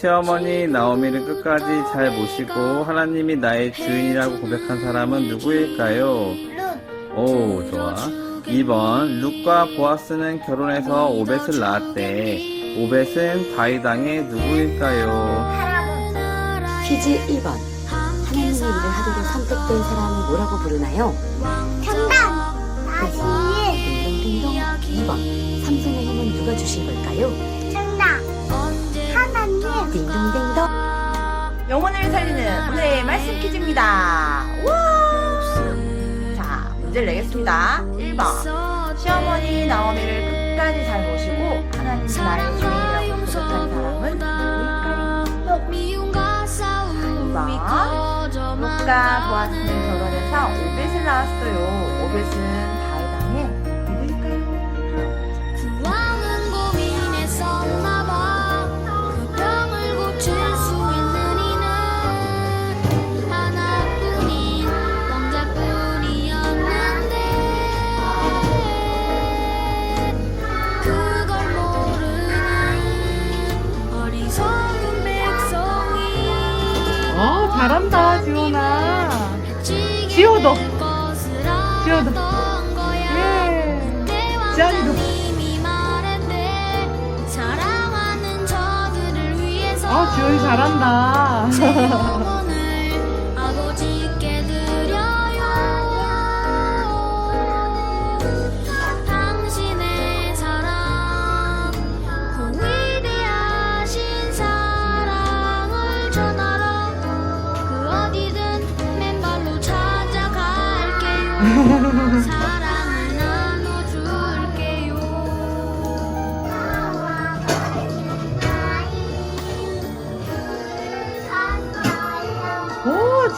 시어머니 나오미를 끝까지 잘 모시고 하나님이 나의 주인이라고 고백한 사람은 누구일까요? 룻. 오, 좋아. 2번, 룻과 보아스는 결혼해서 오벳을 낳았대. 오벳은 다이당의 누구일까요? 퀴즈 1번. 하나님의 일을 하도록 선택된 사람을 뭐라고 부르나요? 정답. 다시. 딩동딩동. 2번. 삼손의 힘은 누가 주신 걸까요? 하나님. 딩동딩동. 영혼을 살리는 오늘의 말씀 퀴즈입니다. 우와! 자, 문제를 내겠습니다. 1번. 시어머니 나오미를 끝까지 잘 모시고 하나님 나의 주인이라고 고백한 사람은 누구일까요? 미움과 싸움이 커져 룻과 보아스는 결혼해서 오벳을 낳았어요. 오벳은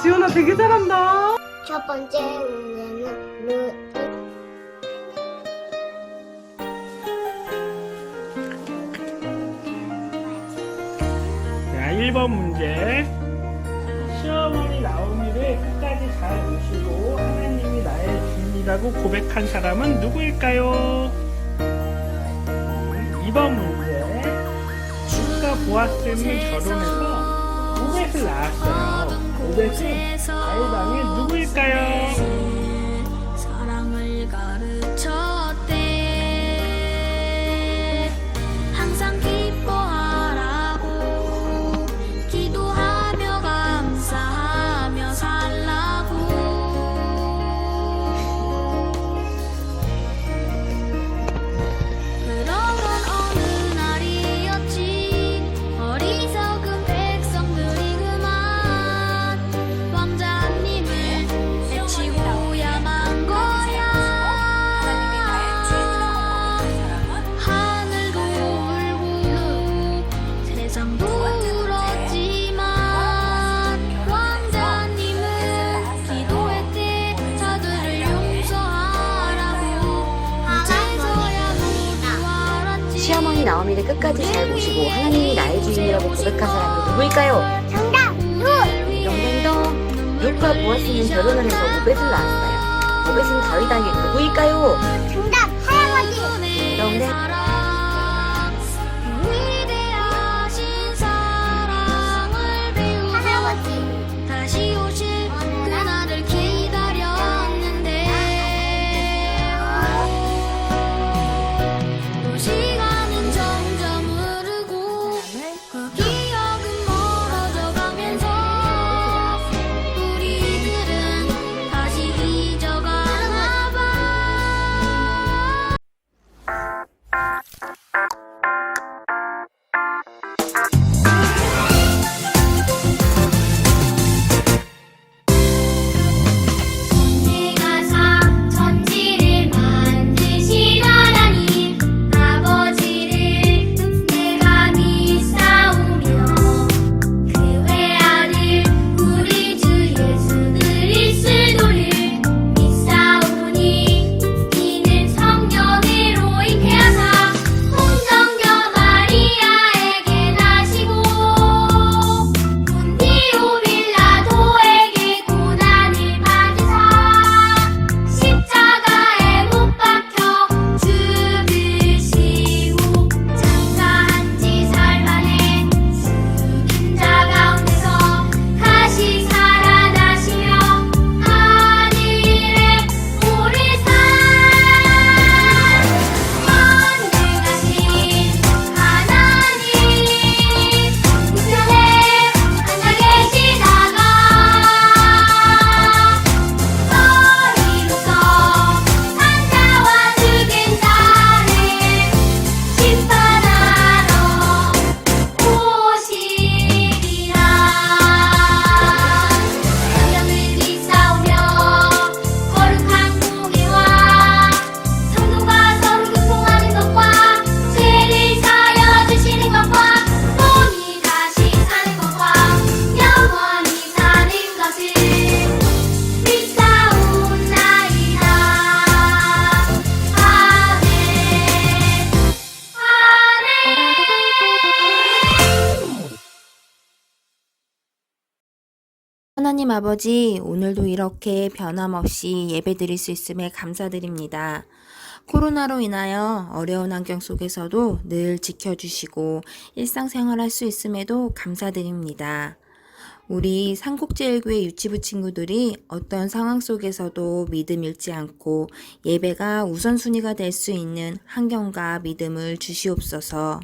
지원아 되게 잘한다. 첫 번째 문제는 룻. 자, 1번 문제. 시어머니 나오미를 끝까지 잘 모시고 하나님이 나의 주인이라고 고백한 사람은 누구일까요? 2번 문제. 룻과 보아스는 결혼해서 오벳을 낳았어요. 오벳은 아이당의 누구일까요? 아버지, 오늘도 이렇게 변함없이 예배 드릴 수 있음에 감사드립니다. 코로나로 인하여 어려운 환경 속에서도 늘 지켜주시고 일상생활할 수 있음에도 감사드립니다. 우리 삼국제일교회 유치부 친구들이 어떤 상황 속에서도 믿음 잃지 않고 예배가 우선순위가 될 수 있는 환경과 믿음을 주시옵소서.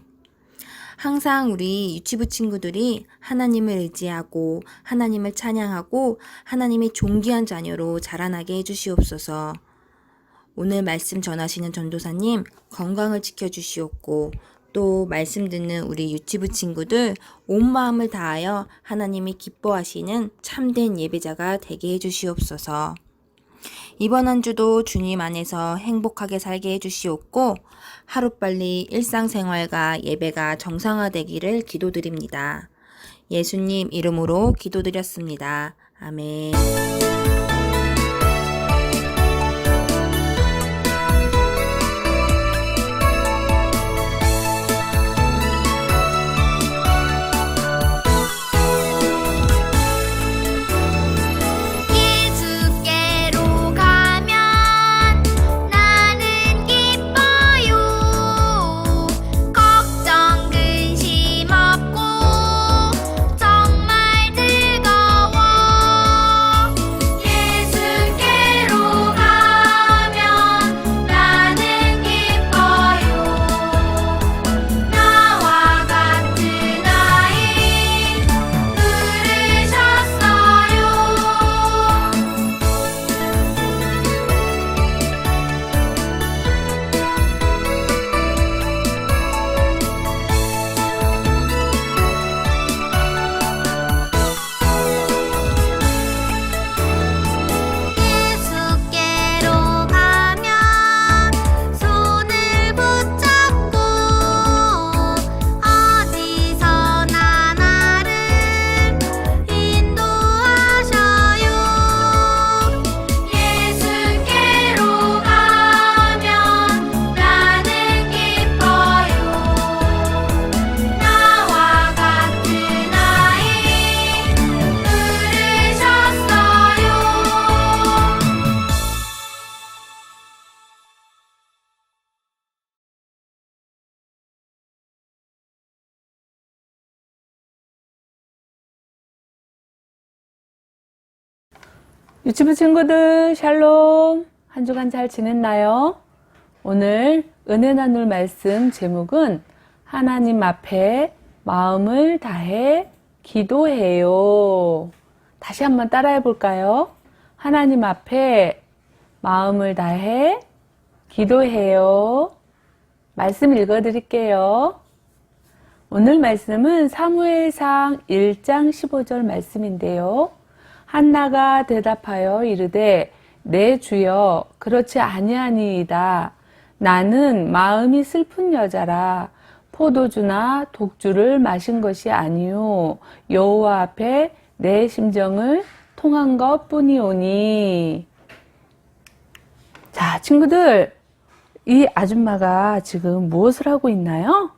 항상 우리 유치부 친구들이 하나님을 의지하고 하나님을 찬양하고 하나님의 존귀한 자녀로 자라나게 해주시옵소서. 오늘 말씀 전하시는 전도사님 건강을 지켜주시옵고 또 말씀 듣는 우리 유치부 친구들 온 마음을 다하여 하나님이 기뻐하시는 참된 예배자가 되게 해주시옵소서. 이번 한 주도 주님 안에서 행복하게 살게 해주시옵고 하루빨리 일상생활과 예배가 정상화되기를 기도드립니다. 예수님 이름으로 기도드렸습니다. 아멘. 유치부 친구들 샬롬 한 주간 잘 지냈나요? 오늘 은혜 나눌 말씀 제목은 하나님 앞에 마음을 다해 기도해요. 다시 한번 따라해 볼까요? 하나님 앞에 마음을 다해 기도해요. 말씀 읽어 드릴게요. 오늘 말씀은 사무엘상 1장 15절 말씀인데요. 한나가 대답하여 이르되 내 주여 그렇지 아니하니이다. 나는 마음이 슬픈 여자라 포도주나 독주를 마신 것이 아니요 여호와 앞에 내 심정을 통한 것뿐이오니. 자, 친구들 이 아줌마가 지금 무엇을 하고 있나요?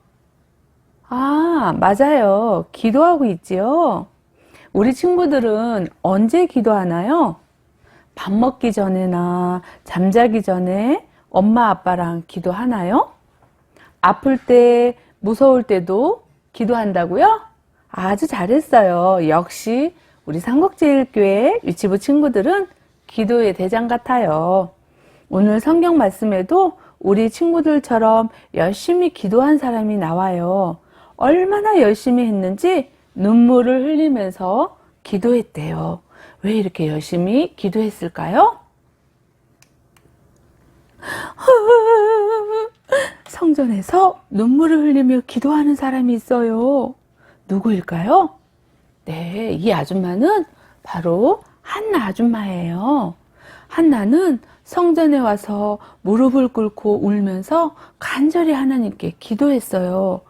아, 맞아요. 기도하고 있지요. 우리 친구들은 언제 기도하나요? 밥 먹기 전에나 잠자기 전에 엄마 아빠랑 기도하나요? 아플 때, 무서울 때도 기도한다고요? 아주 잘했어요. 역시 우리 삼국제일교회 유치부 친구들은 기도의 대장 같아요. 오늘 성경 말씀에도 우리 친구들처럼 열심히 기도한 사람이 나와요. 얼마나 열심히 했는지 눈물을 흘리면서 기도했대요. 왜 이렇게 열심히 기도했을까요? 성전에서 눈물을 흘리며 기도하는 사람이 있어요. 누구일까요? 네, 이 아줌마는 바로 한나 아줌마예요. 한나는 성전에 와서 무릎을 꿇고 울면서 간절히 하나님께 기도했어요.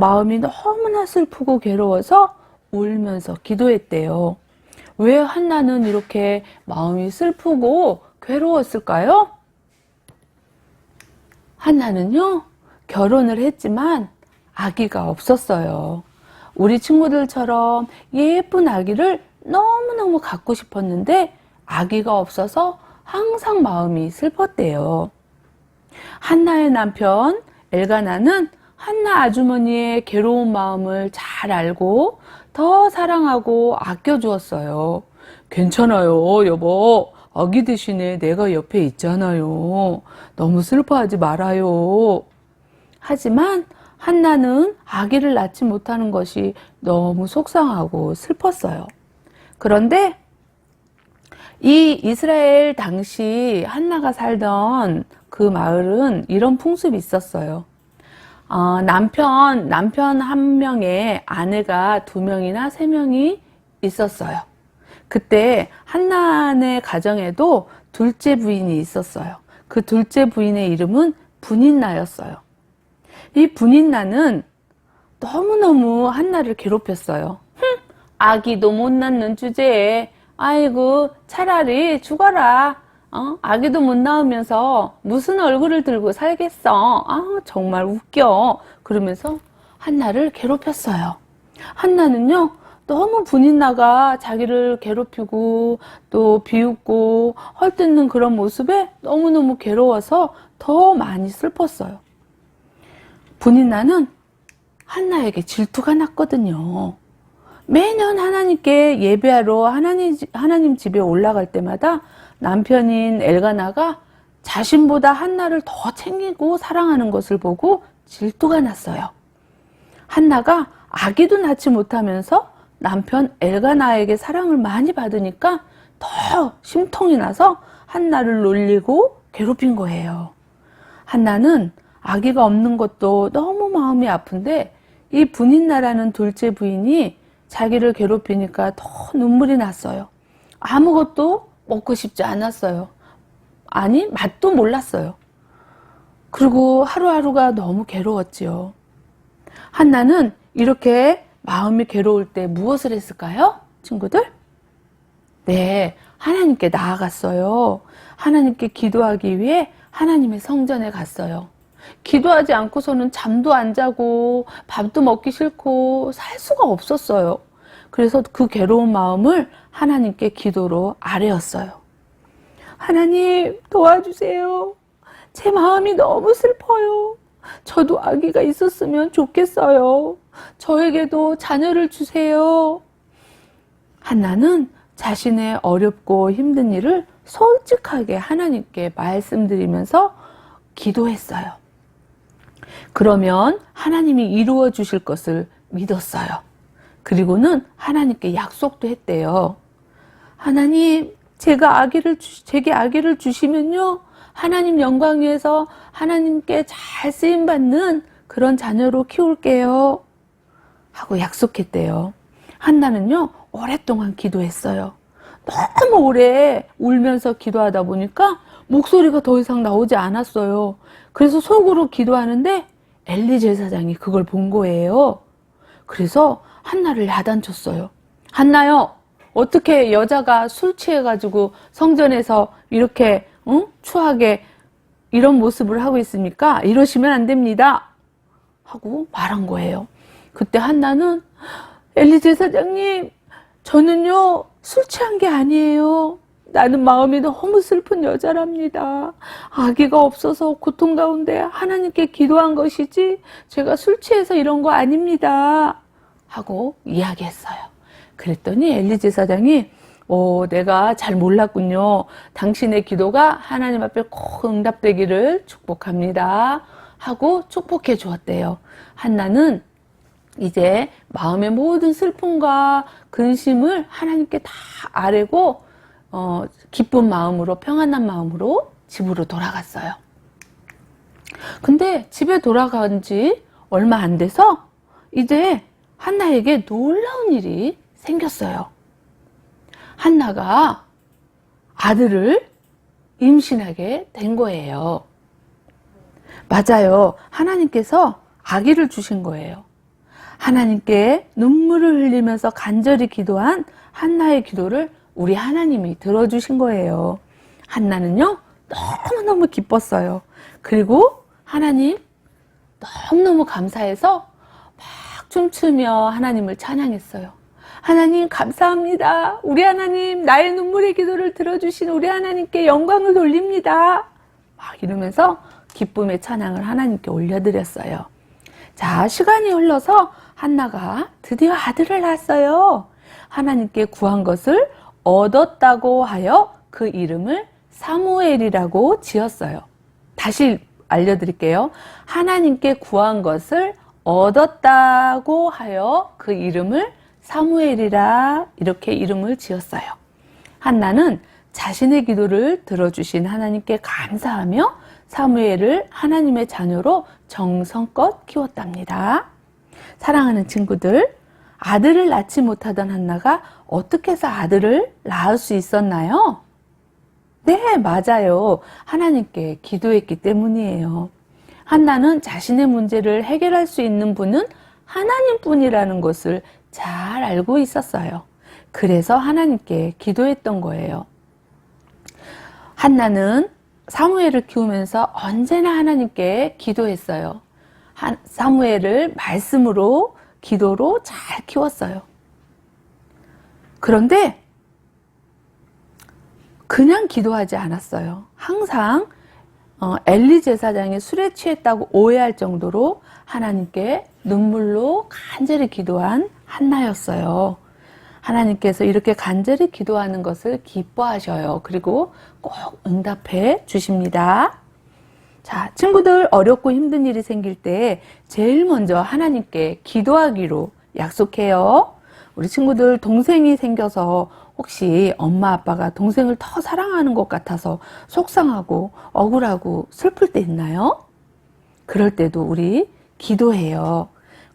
마음이 너무나 슬프고 괴로워서 울면서 기도했대요. 왜 한나는 이렇게 마음이 슬프고 괴로웠을까요? 한나는요, 결혼을 했지만 아기가 없었어요. 우리 친구들처럼 예쁜 아기를 너무너무 갖고 싶었는데 아기가 없어서 항상 마음이 슬펐대요. 한나의 남편 엘가나는 한나 아주머니의 괴로운 마음을 잘 알고 더 사랑하고 아껴주었어요. 괜찮아요, 여보. 아기 대신에 내가 옆에 있잖아요. 너무 슬퍼하지 말아요. 하지만 한나는 아기를 낳지 못하는 것이 너무 속상하고 슬펐어요. 그런데 이 이스라엘 당시 한나가 살던 그 마을은 이런 풍습이 있었어요. 어, 남편, 남편 한 명에 아내가 두 명이나 세 명이 있었어요. 그때 한나네 가정에도 둘째 부인이 있었어요. 그 둘째 부인의 이름은 분인나였어요. 이 분인나는 너무너무 한나를 괴롭혔어요. 흠, 아기도 못 낳는 주제에 아이고 차라리 죽어라. 어? 아기도 못 낳으면서 무슨 얼굴을 들고 살겠어. 아 정말 웃겨. 그러면서 한나를 괴롭혔어요. 한나는요 너무 분인나가 자기를 괴롭히고 또 비웃고 헐뜯는 그런 모습에 너무너무 괴로워서 더 많이 슬펐어요. 분인나는 한나에게 질투가 났거든요. 매년 하나님께 예배하러 하나님, 하나님 집에 올라갈 때마다 남편인 엘가나가 자신보다 한나를 더 챙기고 사랑하는 것을 보고 질투가 났어요. 한나가 아기도 낳지 못하면서 남편 엘가나에게 사랑을 많이 받으니까 더 심통이 나서 한나를 놀리고 괴롭힌 거예요. 한나는 아기가 없는 것도 너무 마음이 아픈데 이 분인나라는 둘째 부인이 자기를 괴롭히니까 더 눈물이 났어요. 아무것도 먹고 싶지 않았어요. 아니, 맛도 몰랐어요. 그리고 하루하루가 너무 괴로웠지요. 한나는 이렇게 마음이 괴로울 때 무엇을 했을까요? 친구들? 네, 하나님께 나아갔어요. 하나님께 기도하기 위해 하나님의 성전에 갔어요. 기도하지 않고서는 잠도 안 자고 밥도 먹기 싫고 살 수가 없었어요. 그래서 그 괴로운 마음을 하나님께 기도로 아뢰었어요. 하나님 도와주세요. 제 마음이 너무 슬퍼요. 저도 아기가 있었으면 좋겠어요. 저에게도 자녀를 주세요. 한나는 자신의 어렵고 힘든 일을 솔직하게 하나님께 말씀드리면서 기도했어요. 그러면 하나님이 이루어 주실 것을 믿었어요. 그리고는 하나님께 약속도 했대요. 하나님, 제가 아기를 주, 제게 아기를 주시면요. 하나님 영광 위해서 하나님께 잘 쓰임 받는 그런 자녀로 키울게요. 하고 약속했대요. 한나는요, 오랫동안 기도했어요. 너무 오래 울면서 기도하다 보니까 목소리가 더 이상 나오지 않았어요. 그래서 속으로 기도하는데 엘리 제사장이 그걸 본 거예요. 그래서 한나를 야단쳤어요. 한나요, 어떻게 여자가 술 취해가지고 성전에서 이렇게 응? 추하게 이런 모습을 하고 있습니까? 이러시면 안 됩니다. 하고 말한 거예요. 그때 한나는 엘리 제 사장님, 저는요 술 취한 게 아니에요. 나는 마음이 너무 슬픈 여자랍니다. 아기가 없어서 고통 가운데 하나님께 기도한 것이지 제가 술 취해서 이런 거 아닙니다. 하고 이야기했어요. 그랬더니 엘리제 사장이 어, 내가 잘 몰랐군요. 당신의 기도가 하나님 앞에 꼭 응답되기를 축복합니다. 하고 축복해 주었대요. 한나는 이제 마음의 모든 슬픔과 근심을 하나님께 다 아뢰고 어, 기쁜 마음으로 평안한 마음으로 집으로 돌아갔어요. 근데 집에 돌아간 지 얼마 안 돼서 이제 한나에게 놀라운 일이 생겼어요. 한나가 아들을 임신하게 된 거예요. 맞아요. 하나님께서 아기를 주신 거예요. 하나님께 눈물을 흘리면서 간절히 기도한 한나의 기도를 우리 하나님이 들어주신 거예요. 한나는요, 너무너무 기뻤어요. 그리고 하나님, 너무너무 감사해서 막 춤추며 하나님을 찬양했어요. 하나님 감사합니다. 우리 하나님 나의 눈물의 기도를 들어주신 우리 하나님께 영광을 돌립니다. 막 이러면서 기쁨의 찬양을 하나님께 올려드렸어요. 자, 시간이 흘러서 한나가 드디어 아들을 낳았어요. 하나님께 구한 것을 얻었다고 하여 그 이름을 사무엘이라고 지었어요. 다시 알려드릴게요. 하나님께 구한 것을 얻었다고 하여 그 이름을 사무엘이라 이렇게 이름을 지었어요. 한나는 자신의 기도를 들어주신 하나님께 감사하며 사무엘을 하나님의 자녀로 정성껏 키웠답니다. 사랑하는 친구들, 아들을 낳지 못하던 한나가 어떻게 해서 아들을 낳을 수 있었나요? 네, 맞아요. 하나님께 기도했기 때문이에요. 한나는 자신의 문제를 해결할 수 있는 분은 하나님뿐이라는 것을 잘 알고 있었어요. 그래서 하나님께 기도했던 거예요. 한나는 사무엘을 키우면서 언제나 하나님께 기도했어요. 한- 사무엘을 말씀으로 기도로 잘 키웠어요. 그런데 그냥 기도하지 않았어요. 항상 어, 엘리 제사장이 술에 취했다고 오해할 정도로 하나님께 눈물로 간절히 기도한 한나였어요. 하나님께서 이렇게 간절히 기도하는 것을 기뻐하셔요. 그리고 꼭 응답해 주십니다. 자, 친구들 어렵고 힘든 일이 생길 때 제일 먼저 하나님께 기도하기로 약속해요. 우리 친구들 동생이 생겨서 혹시 엄마 아빠가 동생을 더 사랑하는 것 같아서 속상하고 억울하고 슬플 때 있나요? 그럴 때도 우리 기도해요.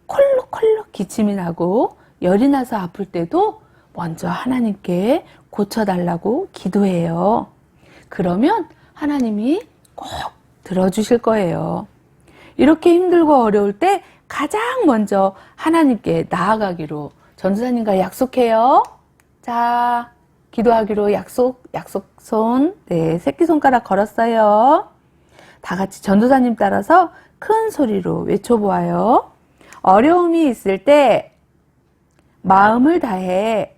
콜록콜록 기침이 나고 열이 나서 아플 때도 먼저 하나님께 고쳐달라고 기도해요. 그러면 하나님이 꼭 들어주실 거예요. 이렇게 힘들고 어려울 때 가장 먼저 하나님께 나아가기로 전도사님과 약속해요. 자, 기도하기로 약속, 약속 손, 네, 새끼손가락 걸었어요. 다 같이 전도사님 따라서 큰 소리로 외쳐보아요. 어려움이 있을 때 마음을 다해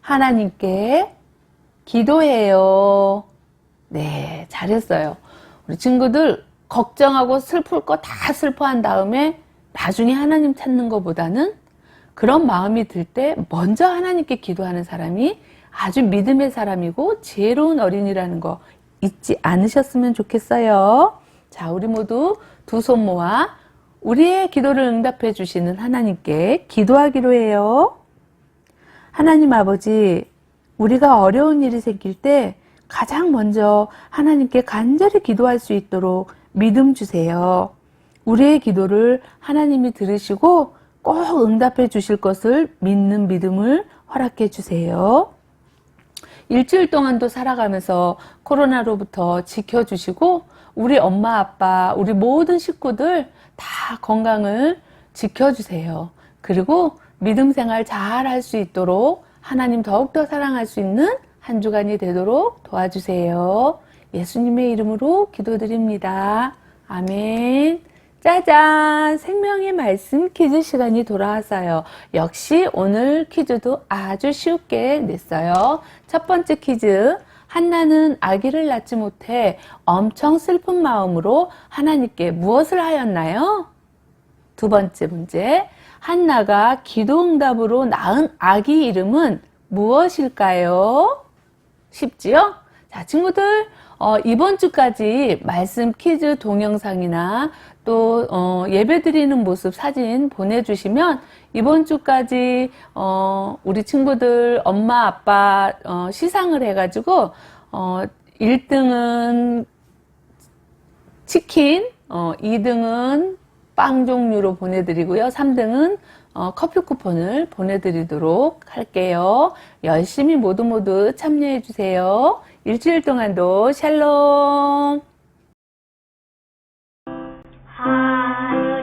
하나님께 기도해요. 네, 잘했어요. 우리 친구들 걱정하고 슬플 거 다 슬퍼한 다음에 나중에 하나님 찾는 것보다는 그런 마음이 들 때 먼저 하나님께 기도하는 사람이 아주 믿음의 사람이고 지혜로운 어린이라는 거 잊지 않으셨으면 좋겠어요. 자, 우리 모두 두 손 모아 우리의 기도를 응답해 주시는 하나님께 기도하기로 해요. 하나님 아버지, 우리가 어려운 일이 생길 때 가장 먼저 하나님께 간절히 기도할 수 있도록 믿음 주세요. 우리의 기도를 하나님이 들으시고 꼭 응답해 주실 것을 믿는 믿음을 허락해 주세요. 일주일 동안도 살아가면서 코로나로부터 지켜주시고 우리 엄마 아빠 우리 모든 식구들 다 건강을 지켜주세요. 그리고 믿음 생활 잘 할 수 있도록 하나님 더욱더 사랑할 수 있는 한 주간이 되도록 도와주세요. 예수님의 이름으로 기도드립니다. 아멘. 짜잔! 생명의 말씀 퀴즈 시간이 돌아왔어요. 역시 오늘 퀴즈도 아주 쉽게 냈어요. 첫 번째 퀴즈. 한나는 아기를 낳지 못해 엄청 슬픈 마음으로 하나님께 무엇을 하였나요? 두 번째 문제. 한나가 기도 응답으로 낳은 아기 이름은 무엇일까요? 쉽지요? 자, 친구들, 어, 이번 주까지 말씀 퀴즈 동영상이나 또, 어, 예배 드리는 모습 사진 보내주시면 이번 주까지, 어, 우리 친구들 엄마, 아빠, 어, 시상을 해가지고, 어, 1등은 치킨, 어, 2등은 빵 종류로 보내드리고요. 3등은 어, 커피 쿠폰을 보내드리도록 할게요. 열심히 모두 모두 참여해주세요. 일주일 동안도 샬롬! 하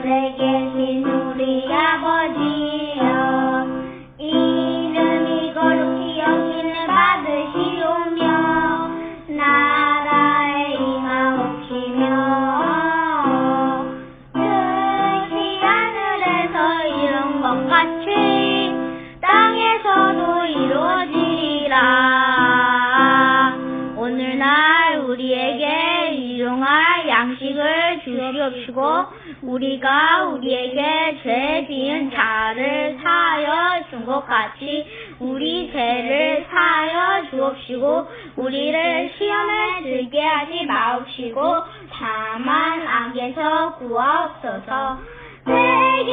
우리가 우리에게 죄 지은 자를 사하여 준 것 같이 우리 죄를 사하여 주옵시고 우리를 시험에 들게 하지 마옵시고 다만 악에서 구하옵소서. 내게